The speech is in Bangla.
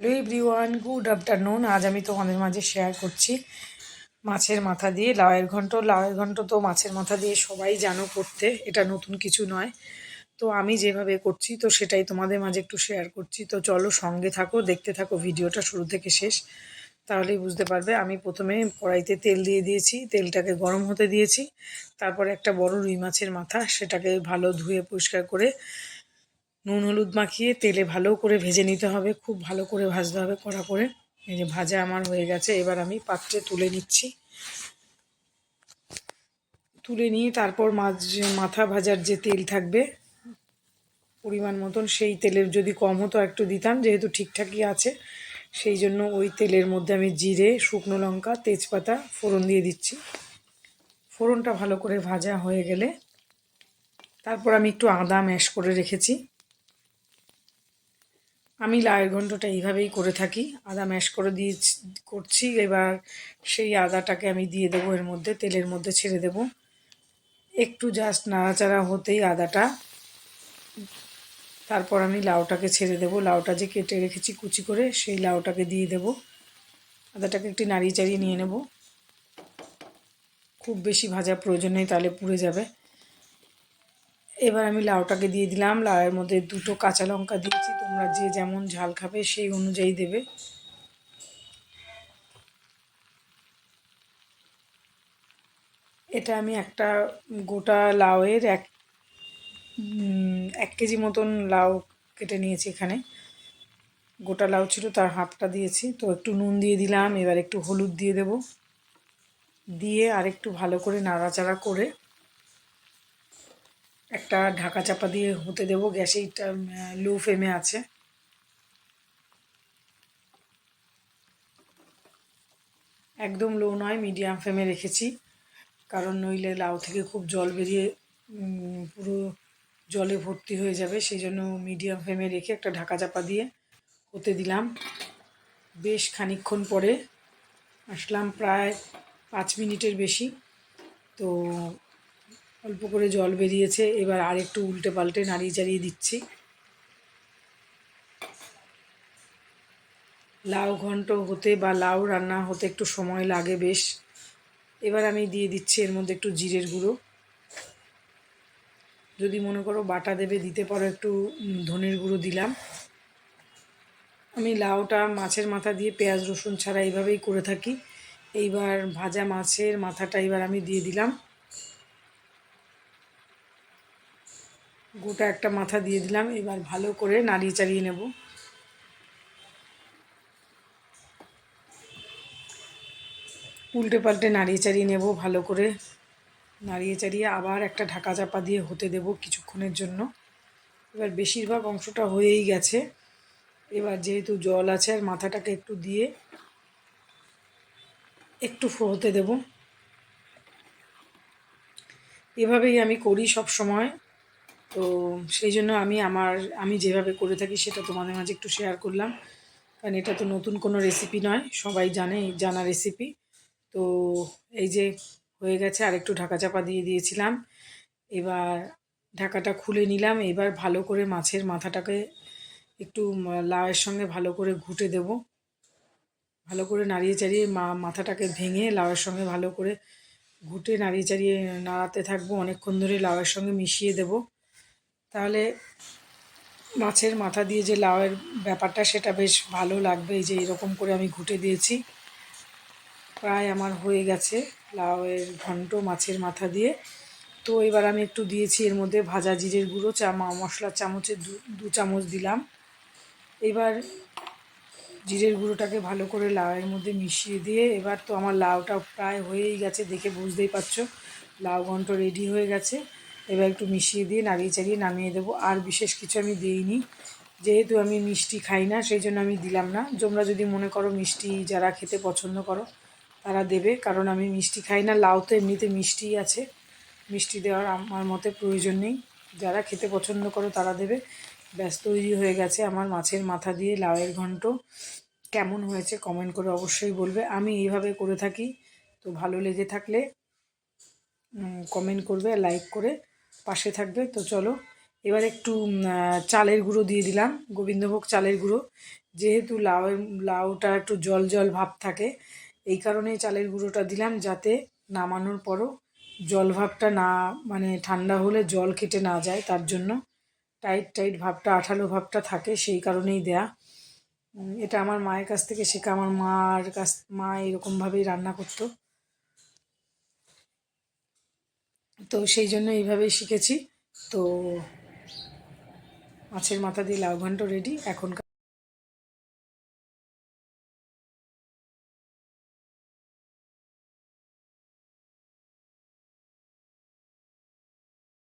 Everyone, good afternoon. আজ আমি তোমাদের মাঝে শেয়ার করছি মাছের মাথা দিয়ে। লাউয়ের ঘন্ট লাউয়ের ঘন্ট তো মাছের মাথা দিয়ে সবাই জানো করতে, এটা নতুন কিছু নয়। তো আমি যেভাবে করছি, তো সেটাই তোমাদের মাঝে একটু শেয়ার করছি। তো চলো সঙ্গে থাকো, দেখতে থাকো ভিডিওটা শুরু থেকে শেষ। তাহলেই বুঝতে পারবে, আমি প্রথমে কড়াইতে তেল দিয়ে দিয়েছি। তেলটাকে গরম হতে দিয়েছি। তারপরে একটা বড় রুই মাছের মাথা, সেটাকে ভালো ধুয়ে পরিষ্কার করে নুন, হলুদ মাখিয়ে তেলে ভালো করে ভেজে নিতে হবে, খুব ভালো করে ভাজতে হবে কড়া করে। এই যে ভাজা আমার হয়ে গেছে, এবার আমি পাত্রে তুলে নিচ্ছি। তুলে নিয়ে তারপর মাছ, মাথা ভাজার যে তেল থাকবে, পরিমাণ মতন সেই তেলের যদি কম হতো একটু দিতাম, যেহেতু ঠিকঠাকই আছে, সেই জন্য ওই তেলের মধ্যে আমি জিরে, শুকনো লঙ্কা, তেজপাতা, ফোড়ন দিয়ে দিচ্ছি। ফোড়নটা ভালো করে ভাজা হয়ে গেলে, তারপর আমি একটু আদা ম্যাশ করে রেখেছি। আমি লায়ের ঘন্টটা এইভাবেই করে থাকি। আদা ম্যাশ করে দিয়ে করছি। এবার সেই আদাটাকে আমি দিয়ে দেবো এর মধ্যে, তেলের মধ্যে ছেড়ে দেব। একটু জাস্ট নাড়াচাড়া হতেই আদাটা। তারপর আমি লাউটাকে ছেড়ে দেব। লাউটা যে কেটে রেখেছি কুচি করে, সেই লাউটাকে দিয়ে দেব। আদাটাকে একটু নাড়িয়ে চাড়িয়ে নিয়ে নেব। খুব বেশি ভাজা প্রয়োজন নেই, তাহলে পুড়ে যাবে। এবার আমি লাউটাকে দিয়ে দিলাম। লাউয়ের মধ্যে দুটো কাঁচা লঙ্কা দিয়েছি। তোমরা যে যেমন ঝাল খাবে সেই অনুযায়ী দেবে। এটা আমি একটা গোটা লাউয়ের এক এক কেজি মতন লাউ কেটে নিয়েছি এখানে। গোটা লাউ ছিল, তার হাফটা দিয়েছি। তো একটু নুন দিয়ে দিলাম। এবার একটু হলুদ দিয়ে দেব। দিয়ে আর একটু ভালো করে নাড়াচাড়া করে একটা ঢাকা চাপা দিয়ে হতে দেবো, গ্যাসে এটা লো ফ্লেমে আছে। একদম লো নয়, মিডিয়াম ফ্লেমে রেখেছি, কারণ নইলে লাউ থেকে খুব জল বেরিয়ে পুরো জলে ভর্তি হয়ে যাবে সেই জন্য মিডিয়াম ফ্লেমে রেখে একটা ঢাকা চাপা দিয়ে হতে দিলাম। বেশ খানিক্ষণ পরে আসলাম প্রায় পাঁচ মিনিটের বেশি, তো অল্প করে জল বেরিয়েছে, এবার আর একটু উল্টে পাল্টে নাড়িয়ে চাড়িয়ে দিচ্ছি। লাউ ঘন্ট হতে বা লাউ রান্না হতে একটু সময় লাগে বেশ। এবার আমি দিয়ে দিচ্ছি এর মধ্যে একটু জিরের গুঁড়ো। যদি মনে করো বাটা দেবে, দিতে পারো একটু ধনের গুঁড়ো দিলাম। আমি লাউটা মাছের মাথা দিয়ে পেঁয়াজ রসুন ছাড়া এইভাবেই করে থাকি। এইবার ভাজা মাছের মাথাটা এবার আমি দিয়ে দিলাম। গোটা একটা মাথা দিয়ে দিলাম, এবার ভালো করে নাড়িয়ে চাড়িয়ে নেব। উল্টে পাল্টে নাড়িয়ে চাড়িয়ে নেব ভালো করে। নাড়িয়ে চাড়িয়ে আবার একটা ঢাকা চাপা দিয়ে হতে দেব কিছুক্ষণের জন্য। এবার বেশিরভাগ অংশটা হয়েই গেছে। এবার যেহেতু জল আছে আর মাথাটাকে একটু দিয়ে একটু হতে দেব। এভাবেই আমি করি সব সময় তো সেই জন্য আমি আমার, আমি যেভাবে করে থাকি সেটা তোমাদের মাঝে একটু শেয়ার করলাম। কারণ এটা তো নতুন কোনো রেসিপি নয়, সবাই জানে, জানা রেসিপি তো এই যে হয়ে গেছে আর একটু ঢাকা চাপা দিয়ে দিয়েছিলাম। এবার ঢাকাটা খুলে নিলাম, এবার ভালো করে মাছের মাথাটাকে একটু লাউয়ের সঙ্গে ভালো করে ঘুটে দেব। ভালো করে নাড়িয়ে চাড়িয়ে মা, মাথাটাকে ভেঙে লাউয়ের সঙ্গে ভালো করে ঘুটে নাড়িয়ে চাড়িয়ে নাড়াতে থাকব। অনেকক্ষণ ধরে লাউয়ের সঙ্গে মিশিয়ে দেবো। তাহলে মাছের মাথা দিয়ে যে লাউয়ের ব্যাপারটা, সেটা বেশ ভালো লাগবে। এই যে এরকম করে আমি ঘুটে দিয়েছি। প্রায় আমার হয়ে গেছে লাউয়ের ঘন্ট মাছের মাথা দিয়ে। তো এবার আমি একটু দিয়েছি এর মধ্যে ভাজা জিরের গুঁড়ো চামা মশলার চামচে দু চামচ দিলাম। এবার জিরের গুঁড়োটাকে ভালো করে লাউয়ের মধ্যে মিশিয়ে দিয়ে, এবার তো আমার লাউটা প্রায় হয়েই গেছে দেখে বুঝতেই পারছ। লাউ ঘন্ট রেডি হয়ে গেছে। এবার একটু মিশিয়ে দিয়ে নাড়িয়ে চাড়িয়ে নামিয়ে দেবো। আর বিশেষ কিছু আমি দিইনি। যেহেতু আমি মিষ্টি খাই না, সেই জন্য আমি দিলাম না। তোমরা যদি মনে করো মিষ্টি যারা খেতে পছন্দ করো, তারা দেবে। কারণ আমি মিষ্টি খাই না, লাউ তো এমনিতে মিষ্টিই আছে। মিষ্টি দেওয়ার আমার মতে প্রয়োজন নেই। যারা খেতে পছন্দ করো, তারা দেবে। ব্যাস, তৈরি হয়ে গেছে আমার মাছের মাথা দিয়ে লাউয়ের ঘন্ট। কেমন হয়েছে কমেন্ট করে অবশ্যই বলবে। আমি এইভাবে করে থাকি। তো ভালো লেগে থাকলে কমেন্ট করবে লাইক করে। পাশে থাকবে। তো চলো, এবার একটু চালের গুঁড়ো দিয়ে দিলাম, গোবিন্দভোগ চালের গুঁড়ো। যেহেতু লাউয়ের, লাউটা একটু জল জল ভাব থাকে, এই কারণেই চালের গুঁড়োটা দিলাম যাতে নামানোর পরও জল ভাবটা না মানে ঠান্ডা হলে জল কেটে না যায়, তার জন্য টাইট টাইট ভাবটা, আঠালো ভাবটা থাকে, সেই কারণেই দেয়া। এটা আমার মায়ের কাছ থেকে শেখা, আমার মার কাছ, মা এরকমভাবেই রান্না করতো। তো সেই জন্য এইভাবেই শিখেছি। তো মাছের মাথা দিয়ে লাউ ঘন্ট রেডি এখনকার